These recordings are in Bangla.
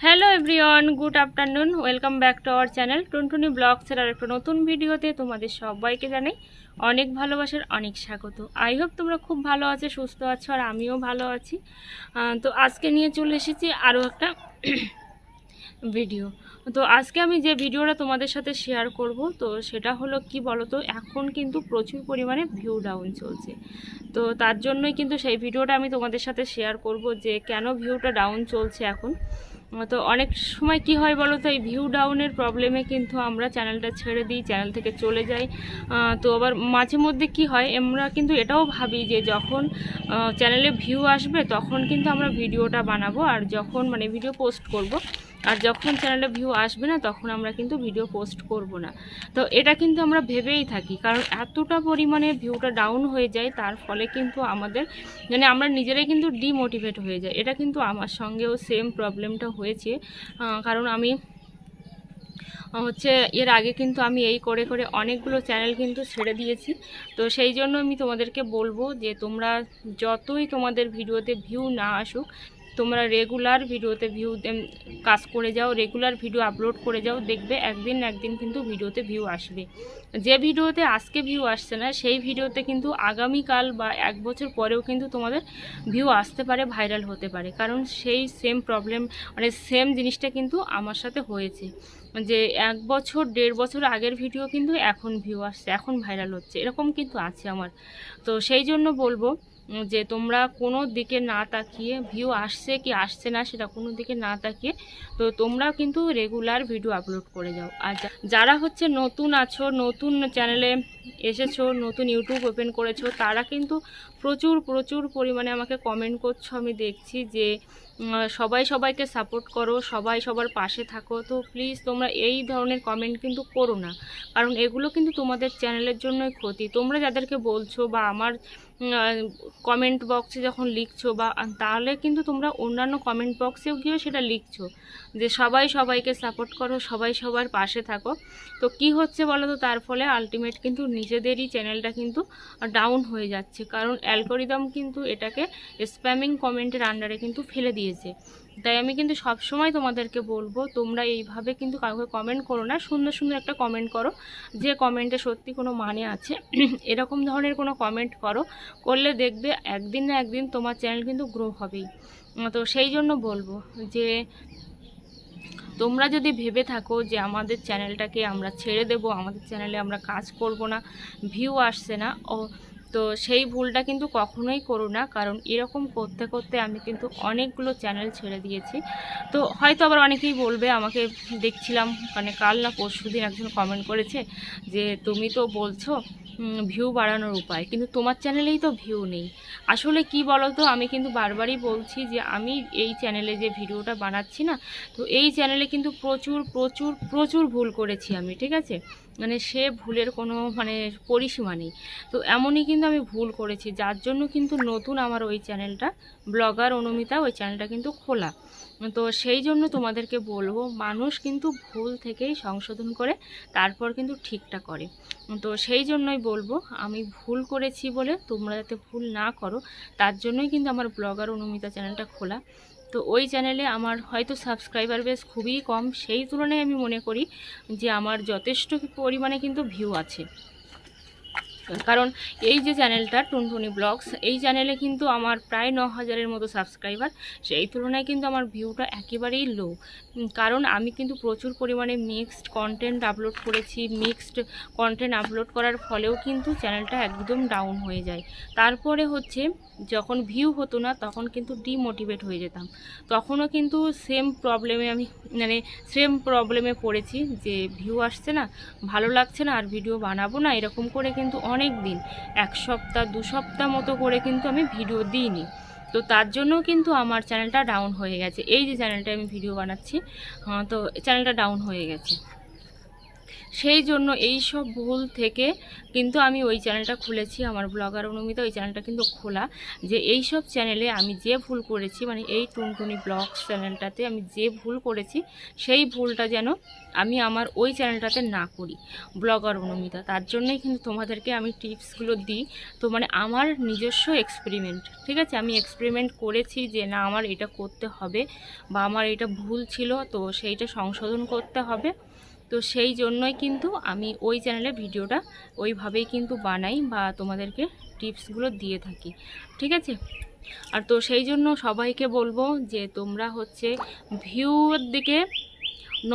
Hello everyone good afternoon welcome back to our channel Tuntuni ব্লগসের আর একটা নতুন ভিডিওতে তোমাদের সবাইকে জানাই অনেক ভালোবাসার অনেক স্বাগত। আই হোপ তোমরা খুব ভালো আছো, সুস্থ আছো, আর আমিও ভালো আছি। তো আজকে নিয়ে চলে এসেছি আরও একটা ভিডিও। তো আজকে আমি যে ভিডিওটা তোমাদের সাথে শেয়ার করব, তো সেটা হলো কি বলো তো এখন কিন্তু প্রচুর পরিমাণে ভিউ ডাউন চলছে। তো তার জন্যই কিন্তু সেই ভিডিওটা আমি তোমাদের সাথে শেয়ার করব যে কেন ভিউটা ডাউন চলছে এখন। তো অনেক সময় কি হয় বলো তো, এই ভিউ ডাউনের প্রবলেমে কিন্তু আমরা চ্যানেলটা ছেড়ে দিই চ্যানেল থেকে চলে যাই। তো আবার মাঝে মধ্যে কি হয়, আমরা কিন্তু এটাও ভাবি যে যখন চ্যানেলে ভিউ আসবে তখন কিন্তু আমরা ভিডিওটা বানাবো। আর যখন মানে ভিডিও পোস্ট করব আর যখন চ্যানেলে ভিউ আসবে না, তখন আমরা কিন্তু ভিডিও পোস্ট করব না। তো এটা কিন্তু আমরা ভেবেই থাকি, কারণ এতটা পরিমাণে ভিউটা ডাউন হয়ে যায়, তার ফলে কিন্তু আমাদের মানে আমরা নিজেরাই কিন্তু ডিমোটিভেট হয়ে যায় এটা কিন্তু আমার সঙ্গেও সেম প্রবলেমটা হয়েছে। কারণ আমি হচ্ছে এর আগে কিন্তু আমি এই করে করে অনেকগুলো চ্যানেল কিন্তু ছেড়ে দিয়েছি। তো সেই জন্য আমি তোমাদেরকে বলব যে তোমরা যতই তোমাদের ভিডিওতে ভিউ না আসুক তোমরা রেগুলার ভিডিওতে ভিউ কাজ করে যাও রেগুলার ভিডিও আপলোড করে যাও, দেখবে একদিন একদিন কিন্তু ভিডিওতে ভিউ আসবে। যে ভিডিওতে আজকে ভিউ আসছে না, সেই ভিডিওতে কিন্তু আগামীকাল বা এক বছর পরেও কিন্তু তোমাদের ভিউ আসতে পারে ভাইরাল হতে পারে। কারণ সেই সেম প্রবলেম মানে সেম জিনিসটা কিন্তু আমার সাথে হয়েছে। যে এক বছর, দেড় বছর আগের ভিডিও কিন্তু এখন ভিউ আসছে, এখন ভাইরাল হচ্ছে, এরকম কিন্তু আছে আমার। তো সেই জন্য বলব যে তোমরা কোনো দিকে না তাকিয়ে ভিউ আসছে কি আসছে না সেটা কোনো দিকে না তাকিয়ে, তো তোমরা কিন্তু রেগুলার ভিডিও আপলোড করে যাও। আর যারা হচ্ছে নতুন আছো, নতুন চ্যানেলে এসেছ, নতুন ইউটিউব ওপেন করেছ, তারা কিন্তু প্রচুর প্রচুর পরিমাণে আমাকে কমেন্ট করছ। আমি দেখছি যে সবাই সবাইকে সাপোর্ট করো, সবাই সবার পাশে থাকো। তো প্লিজ তোমরা এই ধরনের কমেন্ট কিন্তু করো না। কারণ এগুলো কিন্তু তোমাদের চ্যানেলের জন্যই ক্ষতি। তোমরা যাদেরকে বলছো বা আমার কমেন্ট বক্সে যখন লিখছো বা, তাহলে কিন্তু তোমরা অন্যান্য কমেন্ট বক্সেও গিয়েও সেটা লিখছো। যে সবাই সবাইকে সাপোর্ট করো, সবাই সবার পাশে থাকো। তো কি হচ্ছে বলো তো তার ফলে আলটিমেট কিন্তু নিজেদেরই চ্যানেলটা কিন্তু ডাউন হয়ে যাচ্ছে। কারণ অ্যালকোরিদম কিন্তু এটাকে স্প্যামিং কমেন্টের আন্ডারে কিন্তু ফেলে দিয়েছে। তাই আমি কিন্তু সব সময় তোমাদেরকে বলব, তোমরা এইভাবে কিন্তু কাউকে কমেন্ট করো না। সুন্দর সুন্দর একটা কমেন্ট করো। যে কমেন্টে সত্যি কোনো মানে আছে, এরকম ধরনের কোনো কমেন্ট করো। করলে দেখবে একদিন না একদিন তোমার চ্যানেল কিন্তু গ্রো হবেই। তো সেই জন্য বলব যে, তোমরা যদি ভেবে থাকো যে আমাদের চ্যানেলটাকে আমরা ছেড়ে দেব, আমাদের চ্যানেলে আমরা কাজ করব না ভিউ আসছে না, ও তো সেই ভুলটা কিন্তু কখনোই করো না, কারণ এরকম করতে করতে আমি কিন্তু অনেকগুলো চ্যানেল ছেড়ে দিয়েছি। তো হয়তো আবার অনেকেই বলবে, আমাকে দেখছিলাম মানে কাল না পরশু দিন একজন কমেন্ট করেছে যে, তুমি তো বলছো ভিউ বাড়ানোর উপায়, কিন্তু তোমার চ্যানেলেই তো ভিউ নেই। আসলে কি বলো তো আমি কিন্তু বারবারই বলছি যে, আমি এই চ্যানেলে যে ভিডিওটা বানাচ্ছি না, তো এই চ্যানেলে কিন্তু প্রচুর প্রচুর প্রচুর ভুল করেছি আমি, ঠিক আছে? মানে সে ভুলের কোনো মানে পরিসীমা নেই। তো এমনই কিন্তু আমি ভুল করেছি, যার জন্য কিন্তু নতুন আমার ওই চ্যানেলটা ব্লগার অনুমিতা ওই চ্যানেলটা কিন্তু খোলা। তো সেই জন্য তোমাদেরকে বলব, মানুষ কিন্তু ভুল থেকেই সংশোধন করে, তারপর কিন্তু ঠিকটা করে। তো সেই জন্যই বলব, আমি ভুল করেছি বলে তোমরা যাতে ভুল না করো, তার জন্যই কিন্তু আমার ব্লগার অনুমিতা চ্যানেলটা খোলা। তো ওই চ্যানেলে আমার হয়তো সাবস্ক্রাইবার বেস খুবই কম, সেই তুলনায় আমি মনে করি যে আমার যথেষ্ট পরিমাণে কিন্তু ভিউ আছে। কারণ এই যে চ্যানেলটা টুনটুনি ব্লগস, এই চ্যানেলে কিন্তু আমার প্রায় ন হাজারের মতো সাবস্ক্রাইবার। সেই তুলনায় কিন্তু আমার ভিউটা একেবারেই লো কারণ আমি কিন্তু প্রচুর পরিমাণে মিক্সড কন্টেন্ট আপলোড করেছি। মিক্সড কন্টেন্ট আপলোড করার ফলেও কিন্তু চ্যানেলটা একদম ডাউন হয়ে যায়। তারপরে হচ্ছে, যখন ভিউ হতো না, তখন কিন্তু ডিমোটিভেট হয়ে যেতাম। তখনও কিন্তু সেম প্রবলেমে আমি মানে সেম প্রবলেমে পড়েছি যে ভিউ আসছে না, ভালো লাগছে না, আর ভিডিও বানাবো না, এরকম করে কিন্তু অনেক দিন এক সপ্তাহ দু সপ্তাহ মতো করে কিন্তু আমি ভিডিও দিইনি। তো তার জন্য কিন্তু আমার চ্যানেলটা ডাউন হয়ে গেছে। এই যে চ্যানেলটা আমি ভিডিও বানাচ্ছি হ্যাঁ, তো চ্যানেলটা ডাউন হয়ে গেছে। সেই জন্য এই সব ভুল থেকে কিন্তু আমি ওই চ্যানেলটা খুলেছি, আমার ব্লগার অনুমিতা ওই চ্যানেলটা কিন্তু খোলা, যে এই সব চ্যানেলে আমি যে ভুল করেছি মানে এই টুনটুনি ব্লগস চ্যানেলটাতে আমি যে ভুল করেছি, সেই ভুলটা যেন আমি আমার ওই চ্যানেলটাতে না করি, ব্লগার অনুমিতা। তার জন্যই কিন্তু তোমাদেরকে আমি টিপসগুলো দিই, তো মানে আমার নিজস্ব এক্সপেরিমেন্ট, ঠিক আছে? আমি এক্সপেরিমেন্ট করেছি যে না, আমার এটা করতে হবে বা আমার এটা ভুল ছিল, তো সেইটা সংশোধন করতে হবে। তো সেই জন্যই কিন্তু আমি ওই চ্যানেলে ভিডিওটা ওইভাবেই কিন্তু বানাই বা তোমাদেরকে টিপসগুলো দিয়ে থাকি, ঠিক আছে? আর তো সেই জন্য সবাইকে বলব যে তোমরা হচ্ছে ভিউর দিকে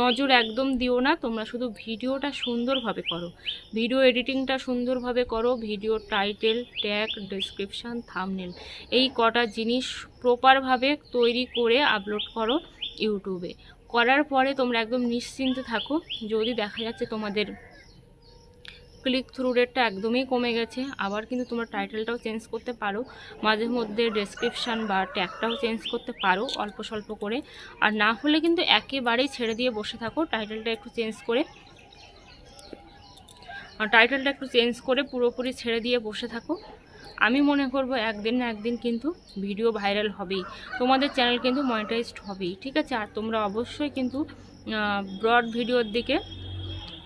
নজর একদম দিও না, তোমরা শুধু ভিডিওটা সুন্দরভাবে করো। ভিডিও এডিটিংটা সুন্দরভাবে করো, video title, tag, description, thumbnail, এই কটা জিনিস প্রপারভাবে তৈরি করে আপলোড করো ইউটিউবে। করার পরে তোমরা একদম নিশ্চিন্তে থাকো। যদি দেখা যাচ্ছে তোমাদের ক্লিক থ্রু রেটটা একদমই কমে গেছে, আবার কিন্তু তোমরা টাইটেলটাও চেঞ্জ করতে পারো, মাঝে মধ্যে ডেসক্রিপশান বা ট্যাগটাও চেঞ্জ করতে পারো অল্প স্বল্প করে। আর না হলে কিন্তু একেবারেই ছেড়ে দিয়ে বসে থাকো টাইটেলটা একটু চেঞ্জ করে। টাইটেলটা একটু চেঞ্জ করে পুরোপুরি ছেড়ে দিয়ে বসে থাকো। আমি মনে করব একদিন না একদিন কিন্তু ভিডিও ভাইরাল হবেই। তোমাদের চ্যানেল কিন্তু মনিটাইজড হবেই, ঠিক আছে? আর তোমরা অবশ্যই কিন্তু ব্রড ভিডিওর দিকে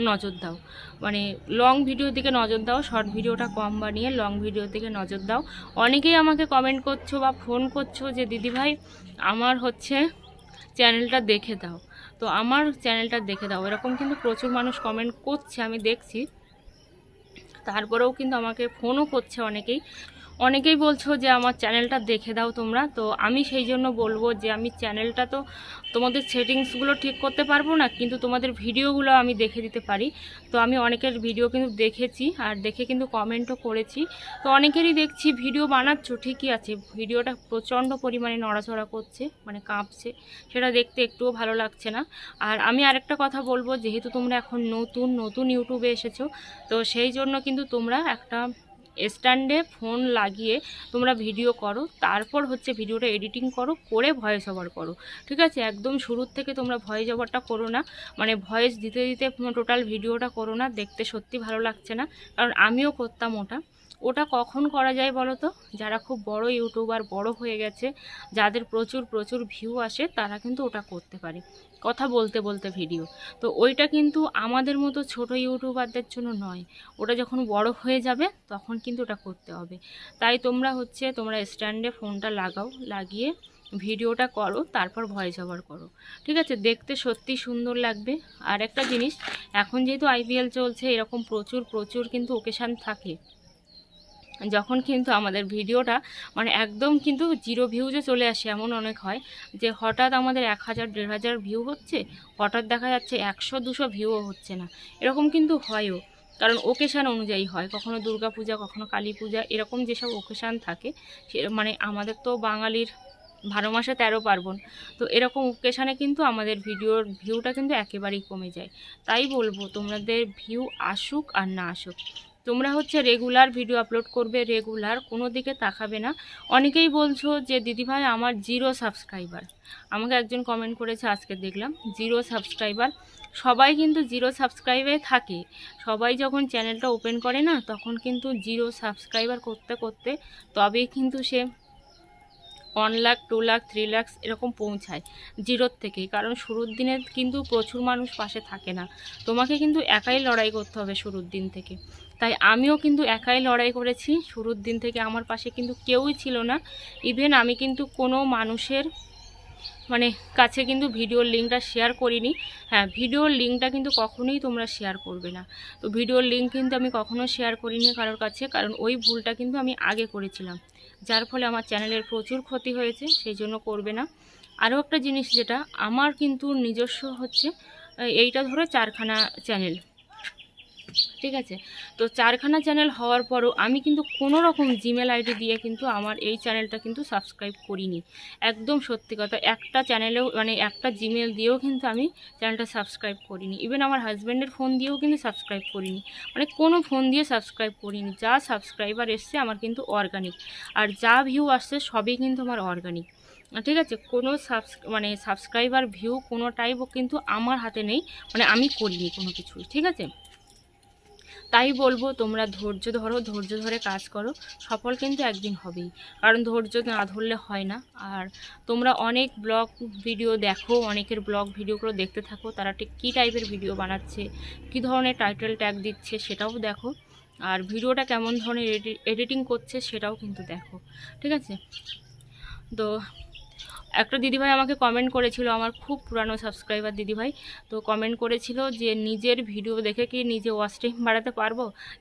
নজর দাও। মানে লং ভিডিওর দিকে নজর দাও শর্ট ভিডিওটা কম বানিয়ে লং ভিডিওর দিকে নজর দাও। অনেকেই আমাকে কমেন্ট করছ বা ফোন করছ যে দিদিভাই আমার হচ্ছে চ্যানেলটা দেখে দাও। তো আমার চ্যানেলটা দেখে দাও। এরকম কিন্তু প্রচুর মানুষ কমেন্ট করছে, আমি দেখছি। তারপরেও কিন্তু আমাকে ফোনও করছে অনেকেই। অনেকেই বলছো যে আমার চ্যানেলটা দেখে দাও তোমরা, তো আমি সেই জন্য বলব যে আমি চ্যানেলটা তো তোমাদের সেটিংসগুলো ঠিক করতে পারব না, কিন্তু তোমাদের ভিডিওগুলো আমি দেখে দিতে পারি। তো আমি অনেকের ভিডিও কিন্তু দেখেছি আর দেখে কিন্তু কমেন্টও করেছি। তো অনেকেরই দেখছি, ভিডিও বানাচ্ছ, ঠিকই আছে। ভিডিওটা প্রচণ্ড পরিমাণে নড়াচড়া করছে মানে কাঁপছে। সেটা দেখতে একটুও ভালো লাগছে না। আর আমি আরেকটা কথা বলব, যেহেতু তোমরা এখন নতুন নতুন ইউটিউবে এসেছ, তো সেই জন্য কিন্তু তোমরা একটা স্ট্যান্ডে ফোন লাগিয়ে তোমরা ভিডিও করো, তারপর হচ্ছে ভিডিওটা এডিটিং করো, করে ভয়েস ওভার করো। ঠিক আছে? একদম শুরুর থেকে তোমরা ভয়েস ওভারটা করো না। মানে ভয়েস দিতে দিতে টোটাল ভিডিওটা করো না, দেখতে সত্যি ভালো লাগছে না। কারণ আমিও করতাম ওটা। ওটা কখন করা যায় বলো তো? যারা খুব বড় ইউটিউবার, বড় হয়ে গেছে, যাদের প্রচুর প্রচুর ভিউ আসে, তারা কিন্তু ওটা করতে পারে। কথা বলতে বলতে ভিডিও তো ওইটা কিন্তু আমাদের মতো ছোট ইউটিউবারদের জন্য নয়। ওটা যখন বড় হয়ে যাবে, তখন কিন্তু ওটা করতে হবে। তাই তোমরা হচ্ছে, তোমরা স্ট্যান্ডে ফোনটা লাগাও, লাগিয়ে ভিডিওটা করো, তারপর ভয়েস ওভার করো। ঠিক আছে? দেখতে সত্যি সুন্দর লাগবে। আর একটা জিনিস, এখন যেহেতু আইপিএল চলছে, এরকম প্রচুর প্রচুর কিন্তু ওকেশান থাকে। যখন কিন্তু আমাদের ভিডিওটা মানে একদম কিন্তু জিরো ভিউজে চলে আসে, এমন অনেক হয় যে হঠাৎ আমাদের এক হাজার, দেড় হাজার ভিউ হচ্ছে, হঠাৎ দেখা যাচ্ছে একশো, দুশো ভিউও হচ্ছে না। এরকম কিন্তু হয়ও। কারণ ওকেশান অনুযায়ী হয়, কখনো দুর্গা পূজা কখনো কালী পূজা এরকম যেসব ওকেশান থাকে মানে আমাদের তো বাঙালির বারো মাসে তেরো পার্বণ। তো এরকম ওকেশানে কিন্তু আমাদের ভিডিওর ভিউটা কিন্তু একেবারেই কমে যায়। তাই বলব, তোমাদের ভিউ আসুক আর না আসুক। তোমরা হচ্ছে রেগুলার ভিডিও আপলোড করবে রেগুলার কোনো দিকে তাকাবে না। অনেকেই বলছো যে, দিদিভাই, আমার জিরো সাবস্ক্রাইবার আমাকে একজন কমেন্ট করেছে, আজকে দেখলাম জিরো সাবস্ক্রাইবার সবাই কিন্তু জিরো সাবস্ক্রাইবে থাকে। সবাই যখন চ্যানেলটা ওপেন করে না, তখন কিন্তু জিরো সাবস্ক্রাইবার করতে করতে তবেই কিন্তু সে one lakh two lakh three lakh এরকম পৌঁছায় জিরোর থেকেই। কারণ শুরুর দিনে কিন্তু প্রচুর মানুষ পাশে থাকে না। তোমাকে কিন্তু একাই লড়াই করতে হবে শুরুর দিন থেকে। তাই আমিও কিন্তু একাই লড়াই করেছি। শুরুর দিন থেকে আমার পাশে কিন্তু কেউই ছিল না। ইভেন আমি কিন্তু কোনো মানুষের মানে কাছে কিন্তু ভিডিওর লিঙ্কটা শেয়ার করিনি। হ্যাঁ ভিডিওর লিঙ্কটা কিন্তু কখনোই তোমরা শেয়ার করবে না। তো ভিডিওর লিঙ্ক কিন্তু আমি কখনো শেয়ার করিনি কারোর কাছে, কারণ ওই ভুলটা কিন্তু আমি আগে করেছিলাম। যার ফলে আমার চ্যানেলের প্রচুর ক্ষতি হয়েছে, সেই জন্য করবে না। আরও একটা জিনিস যেটা, আমার কিন্তু নিজস্ব হচ্ছে, এইটা ধরো চারখানা চ্যানেল ঠিক আছে? তো চারখানা চ্যানেল হওয়ার পরও আমি কিন্তু কোনো রকম জিমেল আইডি দিয়ে কিন্তু আমার এই চ্যানেলটা কিন্তু সাবস্ক্রাইব করিনি। একদম সত্যি কথা, একটা চ্যানেলেও মানে একটা জিমেল দিয়েও কিন্তু আমি চ্যানেলটা সাবস্ক্রাইব করিনি। ইভেন আমার হাজব্যান্ডের ফোন দিয়েও কিন্তু সাবস্ক্রাইব করিনি। মানে কোনো ফোন দিয়ে সাবস্ক্রাইব করিনি। যা সাবস্ক্রাইবার এসছে আমার কিন্তু অর্গানিক আর যা ভিউ আসছে সবই কিন্তু আমার অর্গানিক ঠিক আছে? কোনো সাবস মানে সাবস্ক্রাইবার ভিউ কোনোটাই কিন্তু আমার হাতে নেই। মানে আমি করিনি কোনো কিছুই। ঠিক আছে? তাই বলব তোমরা ধৈর্য ধরো, ধৈর্য ধরে কাজ করো। সফল কিন্তু একদিন হবেই, কারণ ধৈর্য না ধরলে হয় না। আর তোমরা অনেক ব্লগ ভিডিও দেখো, অনেকের ব্লগ ভিডিওগুলো দেখতে থাকো, তারা ঠিক কী টাইপের ভিডিও বানাচ্ছে, কী ধরনের টাইটেল ট্যাগ দিচ্ছে সেটাও দেখো। আর ভিডিওটা কেমন ধরনের এডিটিং করছে সেটাও কিন্তু দেখো, ঠিক আছে? তো একটা দিদিভাই আমাকে কমেন্ট করেছিল, আমার খুব পুরানো সাবস্ক্রাইবার দিদিভাই। তো কমেন্ট করেছিল যে, নিজের ভিডিও দেখে কি নিজে ওয়াচ টাইম বাড়াতে পারব?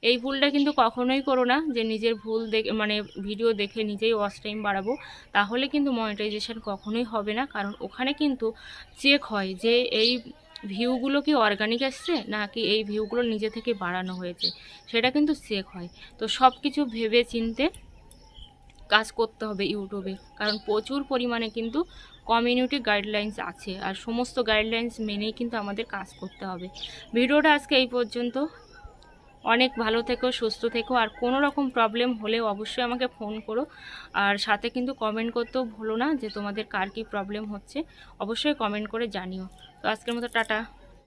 এই ভুলটা কিন্তু কখনোই করো না, যে নিজের ভুল দেখে মানে ভিডিও দেখে নিজেই ওয়াচ টাইম বাড়াবো। তাহলে কিন্তু মনিটাইজেশন কখনোই হবে না, কারণ ওখানে কিন্তু চেক হয় যে এই ভিউগুলো কি অর্গানিক আসছে, নাকি এই ভিউগুলো নিজে থেকে বাড়ানো হয়েছে। সেটা কিন্তু চেক হয়। তো সব কিছু ভেবে চিনতে কাজ করতে হবে ইউটিউবে। কারণ প্রচুর পরিমাণে কিন্তু কমিউনিটি গাইডলাইন্স আছে আর সমস্ত গাইডলাইন্স মেনেই কিন্তু আমাদের কাজ করতে হবে। ভিডিওটা আজকে এই পর্যন্ত। অনেক ভালো থেকো, সুস্থ থেকো। আর কোনো রকম প্রবলেম হলেও অবশ্যই আমাকে ফোন করো। আর সাথে কিন্তু কমেন্ট করতেও ভুলো না যে তোমাদের কার কী প্রবলেম হচ্ছে। অবশ্যই কমেন্ট করে জানিও। তো আজকের মতো টাটা।